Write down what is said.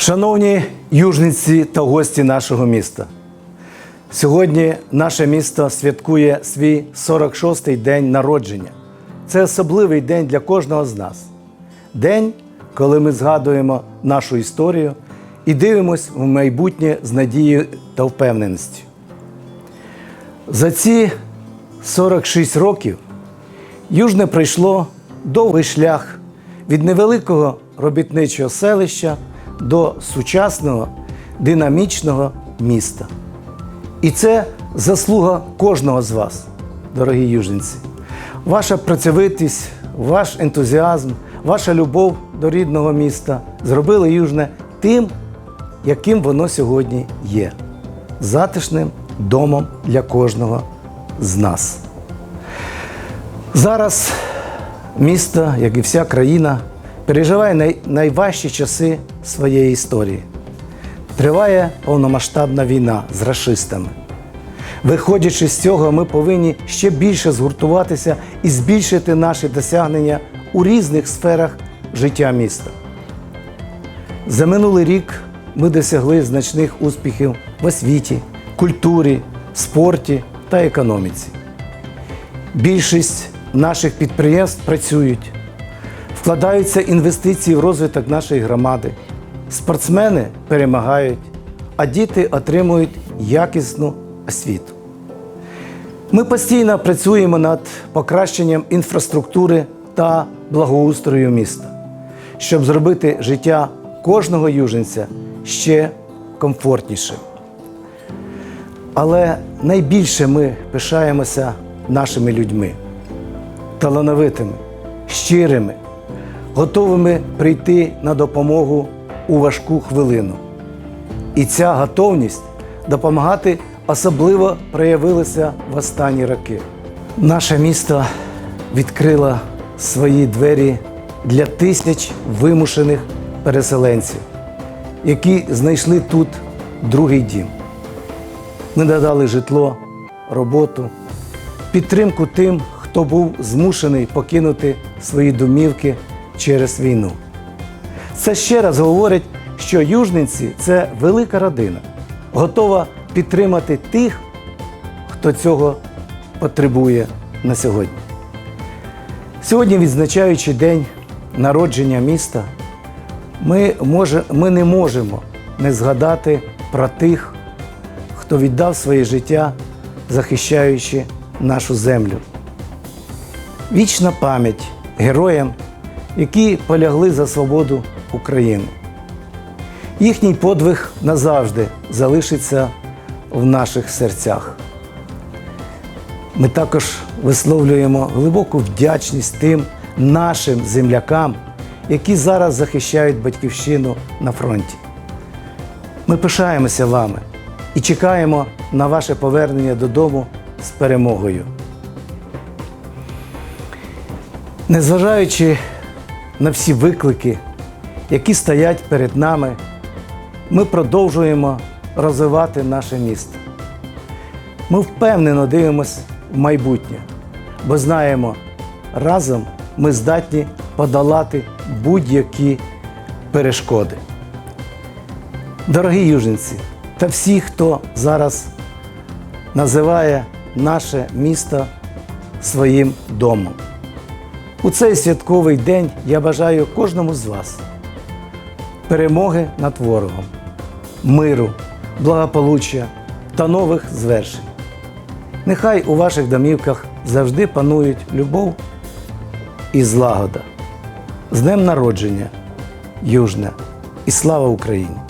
Шановні южниці та гості нашого міста, сьогодні наше місто святкує свій 46-й день народження. Це особливий день для кожного з нас. День, коли ми згадуємо нашу історію і дивимось в майбутнє з надією та впевненістю. За ці 46 років Южне пройшло довгий шлях від невеликого робітничого селища до сучасного динамічного міста. І це заслуга кожного з вас, дорогі южниці. Ваша працьовитість, ваш ентузіазм, ваша любов до рідного міста зробили Южне тим, яким воно сьогодні є затишним домом для кожного з нас. Зараз місто, як і вся країна, переживає най- найважчі часи своєї історії. Триває повномасштабна війна з расистами. Виходячи з цього, ми повинні ще більше згуртуватися і збільшити наші досягнення у різних сферах життя міста. За минулий рік ми досягли значних успіхів в освіті, культурі, спорті та економіці. Більшість наших підприємств працюють, вкладаються інвестиції в розвиток нашої громади. Спортсмени перемагають, а діти отримують якісну освіту. Ми постійно працюємо над покращенням інфраструктури та благоустрою міста, щоб зробити життя кожного юженця ще комфортнішим. Але найбільше ми пишаємося нашими людьми, талановитими, щирими, готовими прийти на допомогу у важку хвилину. І ця готовність допомагати особливо проявилася в останні роки. Наше місто відкрило свої двері для тисяч вимушених переселенців, які знайшли тут другий дім. Ми надали житло, роботу, підтримку тим, хто був змушений покинути свої домівки через війну. Це ще раз говорить, що южниці це велика родина, готова підтримати тих, хто цього потребує на сьогодні. Сьогодні, відзначаючи день народження міста, ми, може, ми не можемо не згадати про тих, хто віддав своє життя, захищаючи нашу землю. Вічна пам'ять героям, які полягли за свободу України. Їхній подвиг назавжди залишиться в наших серцях. Ми також висловлюємо глибоку вдячність тим нашим землякам, які зараз захищають батьківщину на фронті. Ми пишаємося вами і чекаємо на ваше повернення додому з перемогою. Незважаючи на всі виклики, які стоять перед нами, ми продовжуємо розвивати наше місто. Ми впевнено дивимося в майбутнє, бо знаємо, разом ми здатні подолати будь-які перешкоди. Дорогі южниці та всі, хто зараз називає наше місто своїм домом. У цей святковий день я бажаю кожному з вас перемоги над ворогом, миру, благополуччя та нових звершень. Нехай у ваших домівках завжди панують любов і злагода. З днем народження, Южне і слава Україні!